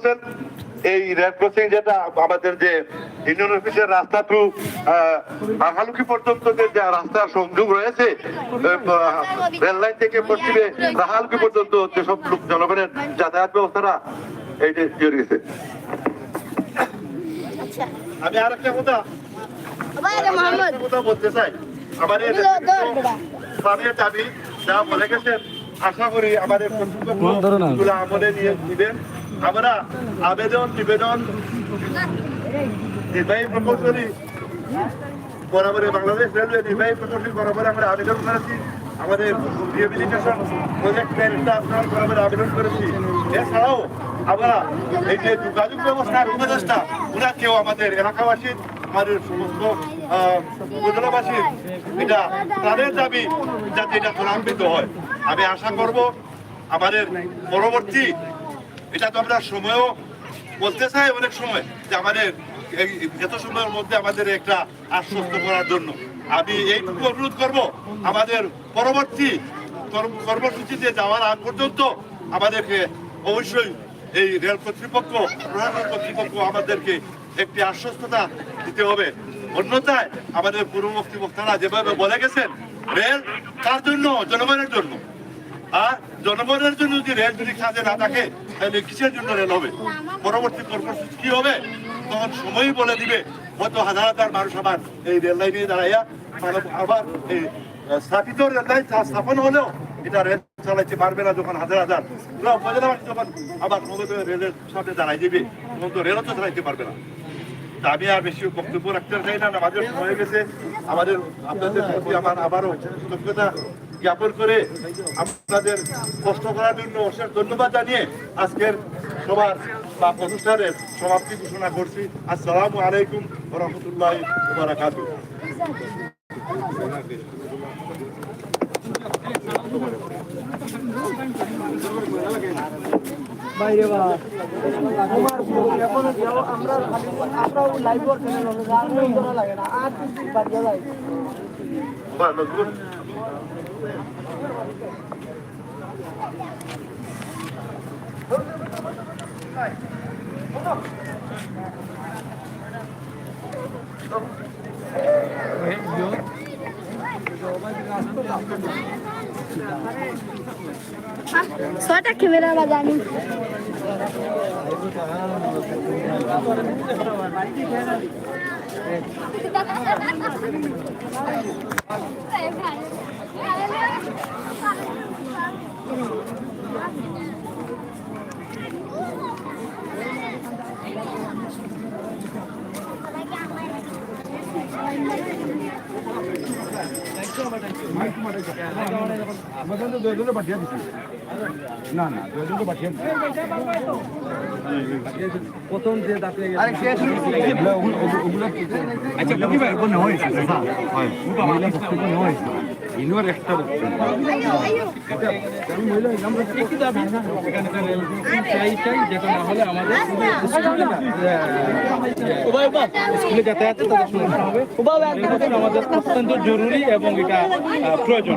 করছেন এই red crossing যেটা আমাদের যে ইউনিয়ন অফিসের রাস্তা টু বাঘালুকি পর্যন্ত যে যে রাস্তার সংযোগ রয়েছে রেল লাইন থেকে পশ্চিমে বাঘালুকি পর্যন্ত যেসব লোক জনগণের যাতায়াত ব্যবস্থাটা এইটা জড়িয়ে গেছে আচ্ছা। আমি আর একটা কথা বলতে চাই। আমাদের। স্থানীয় দাবি যা বলে গেছেন আশা করি আমাদের কর্তৃপক্ষগুলো আমলে নিয়ে দিবেন। আমরা আবেদন নিবেদন নির্বাহী প্রকৌশলী বরাবরে বাংলাদেশ রেলওয়ে নির্বাহী প্রকৌশলী বরাবরে আমরা আবেদন করেছি। আমাদের রিহেবিলিটেশন প্রজেক্ট ম্যানেজার বরাবরে আবেদন করেছি। এছাড়াও আমরা এই যে যোগাযোগ ব্যবস্থার উপদেষ্টা ওরা কেউ আমাদের এলাকাবাসীর আমাদের সমস্ত উপজেলাবাসীর এটা তাদের দাবি যাতে এটা ত্বরান্বিত হয়। আমি আশা করব আমাদের পরবর্তী, এটা তো আমরা সময়ও বলতে চাই অনেক সময়, যে আমাদের এত সময়ের মধ্যে আমাদের একটা আশ্বস্ত করার জন্য। আমি এইটুকু অনুরোধ করব, আমাদের পরবর্তী কর্ম- কর্মসূচিতে যাওয়ার আগ পর্যন্ত আমাদেরকে অবশ্যই এই রেল কর্তৃপক্ষ, প্রশাসন কর্তৃপক্ষ আমাদেরকে একটি আশ্বস্ততা দিতে হবে। অন্যথায় আমাদের পূর্ববর্তী বক্তারা যেভাবে বলে গেছেন, রেল তার জন্য, জনগণের জন্য। আর জনগণের জন্য যদি রেল যদি কাজে না থাকে, তাহলে কিসের জন্য রেল হবে? পরবর্তী কর্মসূচি কি হবে? তখন সময়ই বলে দিবে হয়তো হাজার হাজার মানুষ আবার এই রেল লাইনে দাঁড়াইয়া আবার- এই স্থাপিত রেল লাইন স্থাপন হলেও এটা রেল চালাইতে পারবে না যখন হাজার হাজার। উপজেলাবাসী যখন আবার রেলের সামনে দাঁড়াই দিবে, তখন তো রেলও তো চালাইতে পারবে না। আমি আর বেশি বক্তব্য রাখতে চাই না আমাদের সময় গেছে। আমাদের আপনাদের আমার আবারও কৃতজ্ঞতা। জ্ঞাপন করে আপনাদের কষ্ট করার জন্য অশেষ ধন্যবাদ জানিয়ে আজকের সবার বা অনুষ্ঠানের সমাপ্তি ঘোষণা করছি। আসসালামু আলাইকুম রহমতুল্লাহ বারাকাতু বাইরে বা আমার এখন আমরা আমরাও লাইভ করতে লাগে না আর বাড়িয়ে যায় বা নজরুল ছয়টা ক্যামেরা বাজানি আমাদের তো না না প্রথম যে দাঁতে আচ্ছা ইনোর একটা যেটা না হলে আমাদের স্কুলে যাতায়াতে তাদের সমস্যা হবে। আমাদের অত্যন্ত জরুরি এবং এটা প্রয়োজন।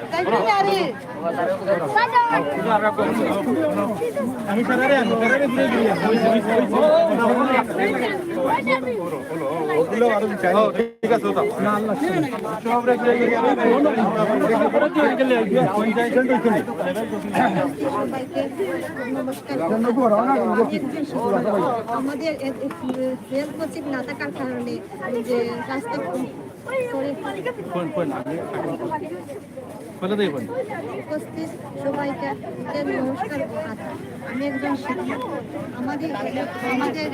আমাদের কোচিং না থাকার কারণে যে রাস্তা আমি একজন শিক্ষক। আমাদের আমাদের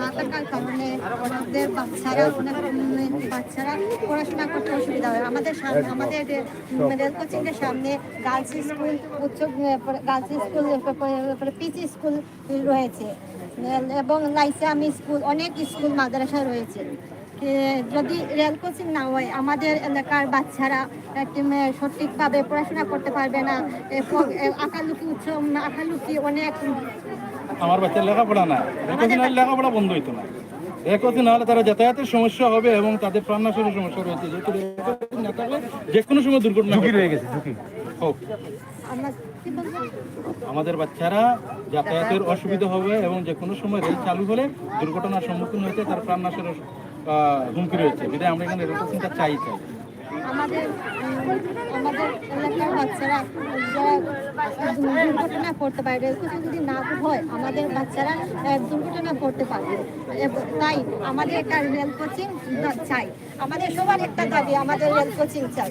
না থাকার কারণে আমাদের বাচ্চারা বাচ্চারা পড়াশোনা করতে অসুবিধা হয়। আমাদের সামনে আমাদের রেল কোচিং এর সামনে গার্লস স্কুল, উচ্চ গার্লস স্কুল পিজি স্কুল রয়েছে। এবং লাইসামি স্কুল, অনেক স্কুল মাদ্রাসা রয়েছে। যদি রেল কোচিং না হয় আমাদের এলাকার বাচ্চারা একটি সঠিকভাবে পড়াশোনা করতে পারবে না। আঁকালুকি উচ্চ আঁকালুকি অনেক আমার বাচ্চার লেখাপড়া না একদিন লেখাপড়া বন্ধ হইতো না। একদিন হলে তারা যাতায়াতের সমস্যা হবে এবং তাদের প্রাণনাশের সমস্যা রয়েছে। যেহেতু না থাকলে যে কোনো সময় দুর্ঘটনা ঝুঁকি রয়ে গেছে ঝুঁকি। হোক। আমাদের বাচ্চারা যাতায়াতের অসুবিধা হবে এবং যে কোনো সময় রেল চালু হলে দুর্ঘটনার সম্মুখীন হয়েছে তার প্রাণনাশের আহ, হুমকি রয়েছে বিধায় আমরা এখানে রেল কোচিংটা চাই চাই। আমাদের আমাদের এলাকার বাচ্চারা, যারা দুর্ঘটনা করতে পারে, রেল কোচিং যদি না হয়, আমাদের বাচ্চারা দুর্ঘটনা করতে পারবে তাই আমাদের একটা রেল কোচিং চাই। আমাদের সবার একটা দাবি, আমাদের রেল কোচিং চাই।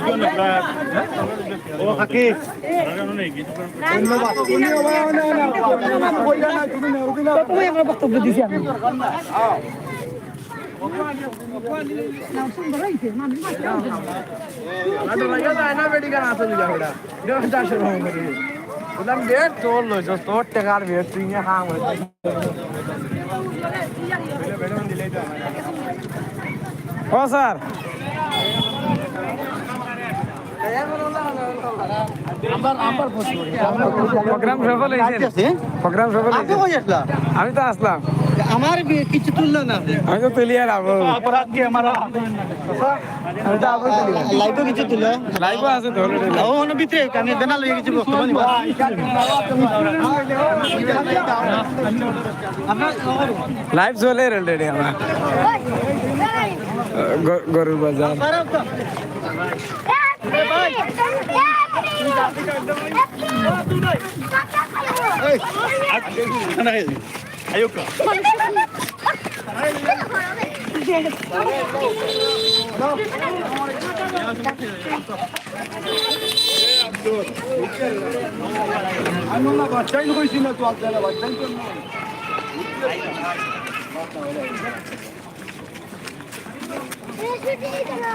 ধন্যবাদ। ওকে আচ্ছা আমি। আমার বক্তব্য দিছি আমি তোর টাকার বের তুই ও স্যার প্রোগ্রাম সফল হয়েছে। প্রোগ্রাম সফল হয়েছে। আমি তো আসলাম। আমার কিছু তুললো না আমি তো তুলি আর অপরাধ কি আমার লাইভও কিছু তুলো? লাইভ আছে তো ও অন্য ভিতরে আমি দেনা লইয়ে কিছু বক্তব্য লাইভ চলে অলরেডি আমার। গরুর বাজার। আয়োকা দুই মিনিট তুমি দাবিটা তুলে দাও না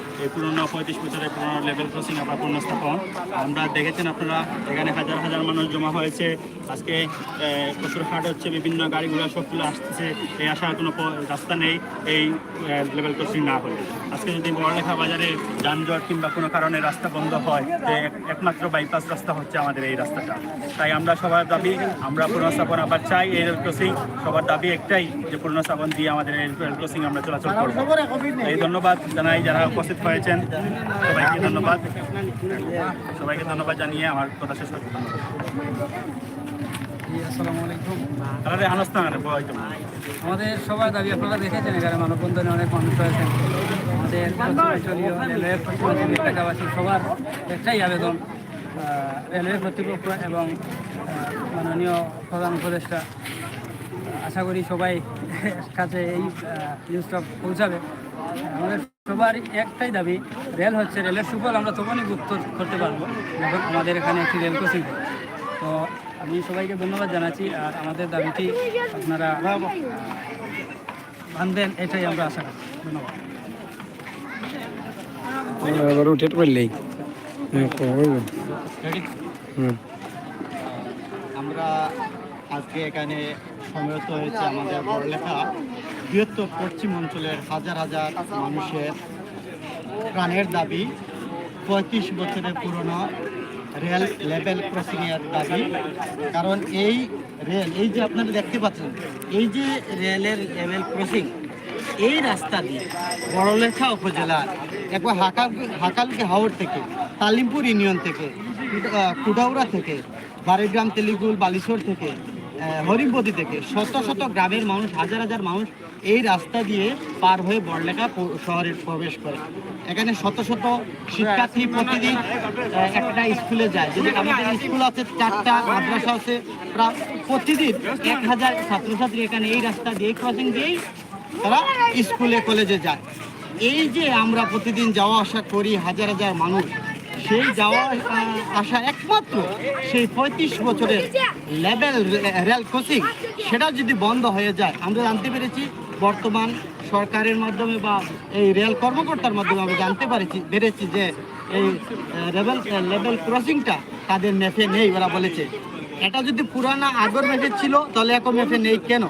এই পুরনো পঁয়ত্রিশ বছরের পুরোনো লেভেল ক্রসিং আমরা পুনঃস্থাপন। আমরা দেখেছেন আপনারা, এখানে হাজার হাজার মানুষ জমা হয়েছে। আজকে আহ, প্রচুর হাট হচ্ছে বিভিন্ন গাড়িগুলো সবগুলো আসতেছে। এই আসার কোনো রাস্তা নেই এই লেভেল ক্রসিং না হলে। আজকে যদি বড়লেখা বাজারে যানজট কিংবা কোনো কারণে রাস্তা বন্ধ হয় একমাত্র বাইপাস রাস্তা হচ্ছে আমাদের এই রাস্তাটা। তাই আমরা সবার দাবি আমরা পুনঃস্থাপন আবার চাই এই রেল ক্রসিং সবার দাবি একটাই যে পুনঃস্থাপন দিয়ে আমাদের এই রেল ক্রসিং আমরা চলাচল করব। এই ধন্যবাদ জানাই যারা উপস্থিত হয়েছেন। সবাইকে ধন্যবাদ। সবাইকে ধন্যবাদ জানিয়ে আমার কথা শেষ করছি। আসসালামু আলাইকুম। আমাদের সবার দাবি আপনারা দেখেছেন এখানে মানববন্ধনে অনেক মানুষ হয়েছেন আমাদের রেলওয়ে এলাকাবাসী সবার একটাই আবেদন রেলওয়ে কর্তৃপক্ষ এবং মাননীয় প্রধান উপদেষ্টা। আশা করি সবাই কাছে এই নিউজটা পৌঁছাবে। আমাদের সবার একটাই দাবি রেল হচ্ছে রেলের সুফল আমরা তখনই কর- করতে পারব যখন আমাদের এখানে একটি রেল হবে। তো আমি সবাইকে ধন্যবাদ জানাচ্ছি আর আমাদের দাবিটি আপনারা মানবেন এটাই আমরা আশা করি। ধন্যবাদ। এবার উঠে পড়লেই হ্যাঁ আমরা আজকে এখানে সমবেত হয়েছে আমাদের বড়লেখা বৃহত্তর পশ্চিম অঞ্চলের হাজার হাজার মানুষের প্রাণের দাবি পঁয়ত্রিশ বছরের পুরনো রেল লেভেল ক্রসিং এর দাবি। কারণ এই রেল, এই যে আপনারা দেখতে পাচ্ছেন, এই যে রেলের লেভেল ক্রসিং এই রাস্তা দিয়ে বড়লেখা উপজেলার একবার হাকা, হাকালকে হাওড় থেকে, তালিমপুর ইউনিয়ন থেকে কুডাউরা থেকে, বারেগ্রাম তেলিগুল বালিশোর থেকে আহ, হরিমপতি থেকে শত শত গ্রামের মানুষ হাজার হাজার মানুষ এই রাস্তা দিয়ে পার হয়ে বড়লেখা শহরে প্রবেশ করে। এখানে শত শত শিক্ষার্থী প্রতিদিন একটা স্কুলে যায়। যদি আমাদের স্কুল আছে চারটা মাদ্রাসা আছে প্রতিদিন এক হাজার ছাত্রছাত্রী এখানে এই রাস্তা দিয়ে ক্রসিং দিয়েই তারা স্কুলে কলেজে যায়। এই যে আমরা প্রতিদিন যাওয়া আসা করি হাজার হাজার মানুষ সেই যাওয়া আসা একমাত্র সেই পঁয়ত্রিশ বছরের লেভেল রেল ক্রসিং, সেটা যদি বন্ধ হয়ে যায়, আমরা জানতে পেরেছি বর্তমান সরকারের মাধ্যমে বা এই রেল কর্মকর্তার মাধ্যমে আমরা জানতে পেরেছি পেরেছি যে এই লেভেল লেভেল ক্রসিংটা তাদের মেফে নেই ওরা বলেছে। এটা যদি পুরানা আগর মেফে ছিল, তাহলে এখন মেফে নেই কেন?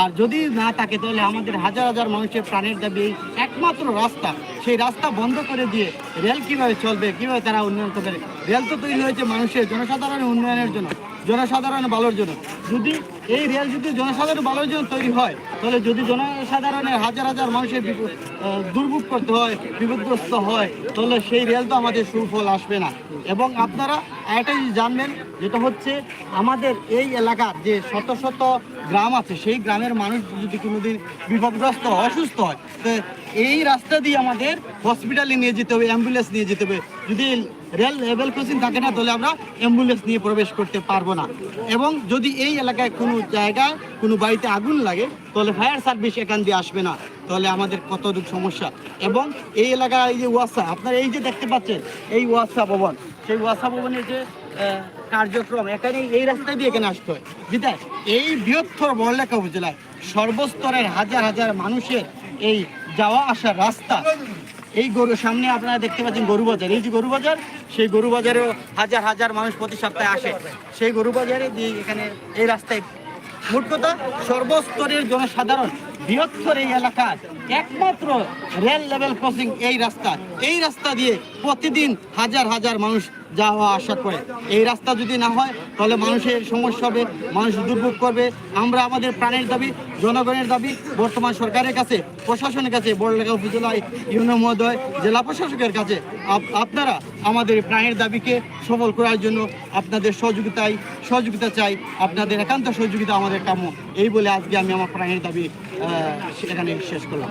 আর যদি না থাকে তাহলে আমাদের হাজার হাজার মানুষের প্রাণের দাবি একমাত্র রাস্তা। সেই রাস্তা বন্ধ করে দিয়ে রেল কীভাবে চলবে, কীভাবে তারা উন্নয়ন করবে? রেল তো তৈরি হয়েছে মানুষের, জনসাধারণের উন্নয়নের জন্য জনসাধারণের ভালোর জন্য। যদি এই রেল যদি জনসাধারণের ভালোর জন্য তৈরি হয়, তাহলে যদি জনসাধারণের হাজার হাজার মানুষের দুর্ভোগ করতে হয়, বিপদগ্রস্ত হয়, তাহলে সেই রেল তো আমাদের সুফল আসবে না। এবং আপনারা একটা জিনিস জানবেন যেটা হচ্ছে আমাদের এই এলাকার যে শত শত গ্রাম আছে সেই গ্রামের মানুষ যদি কোনোদিন বিপদগ্রস্ত হয়, অসুস্থ হয় তো এই রাস্তা দিয়ে আমাদের হসপিটালে নিয়ে যেতে হবে অ্যাম্বুলেন্স নিয়ে যেতে হবে। যদি রেল লেভেল ক্রসিং থাকে না তাহলে আমরা অ্যাম্বুলেন্স নিয়ে প্রবেশ করতে পারব না। এবং যদি এই এলাকায় কোনো জায়গায় কোনো বাড়িতে আগুন লাগে তাহলে ফায়ার সার্ভিস এখান দিয়ে আসবে না। তাহলে আমাদের কতটুকু সমস্যা? এবং এই এলাকায় এই যে ওয়াসা আপনারা এই যে দেখতে পাচ্ছেন এই ওয়াসা ভবন সেই ওয়াসা ভবনের যে কার্যক্রম, এখানে এই রাস্তায় দিয়ে এখানে আসতে হয়। বিদায়। এই বৃহত্তর বড়লেখা উপজেলায় সর্বস্তরের হাজার হাজার মানুষের এই যাওয়া আসার রাস্তা। এই গরু সামনে আপনারা দেখতে পাচ্ছেন গরু বাজার এই যে গরু বাজার সেই গরু বাজারেও হাজার হাজার মানুষ প্রতি সপ্তাহে আসে। সেই গরু বাজারে দিয়ে এখানে এই রাস্তায় মোট কথা সর্বস্তরের জনসাধারণ বৃহত্তর এই এলাকার একমাত্র রেল লেভেল ক্রসিং এই রাস্তা। এই রাস্তা দিয়ে প্রতিদিন হাজার হাজার মানুষ যাওয়া আসা করে এই রাস্তা যদি না হয়, তাহলে মানুষের সমস্যা হবে, মানুষ দুর্ভোগ করবে। আমরা আমাদের প্রাণের দাবি, জনগণের দাবি, বর্তমান সরকারের কাছে, প্রশাসনের কাছে, বড়লেখা উপজেলায়, ইউনো মহোদয়, জেলা প্রশাসকের কাছে আপনারা আমাদের প্রাণের দাবিকে সফল করার জন্য আপনাদের সহযোগিতায়, সহযোগিতা চাই, আপনাদের একান্ত সহযোগিতা আমাদের কাম্য। এই বলে আজকে আমি আমার প্রাণের দাবি এখানে শেষ করলাম।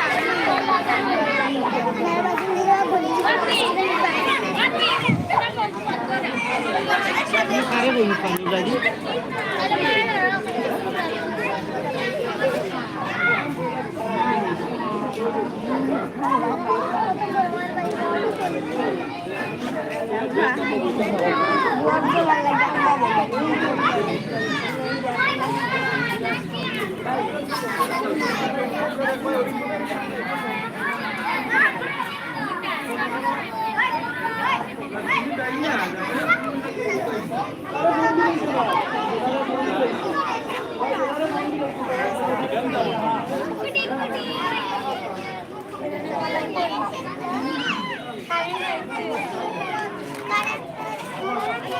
সূত্রপাত সিলেট কারে বলুন প্রাণের দাবি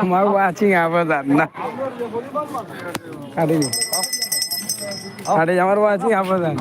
আমার ওয়াচিং আবাদান না। আরে আরে আমার ওয়াচিং আবাদান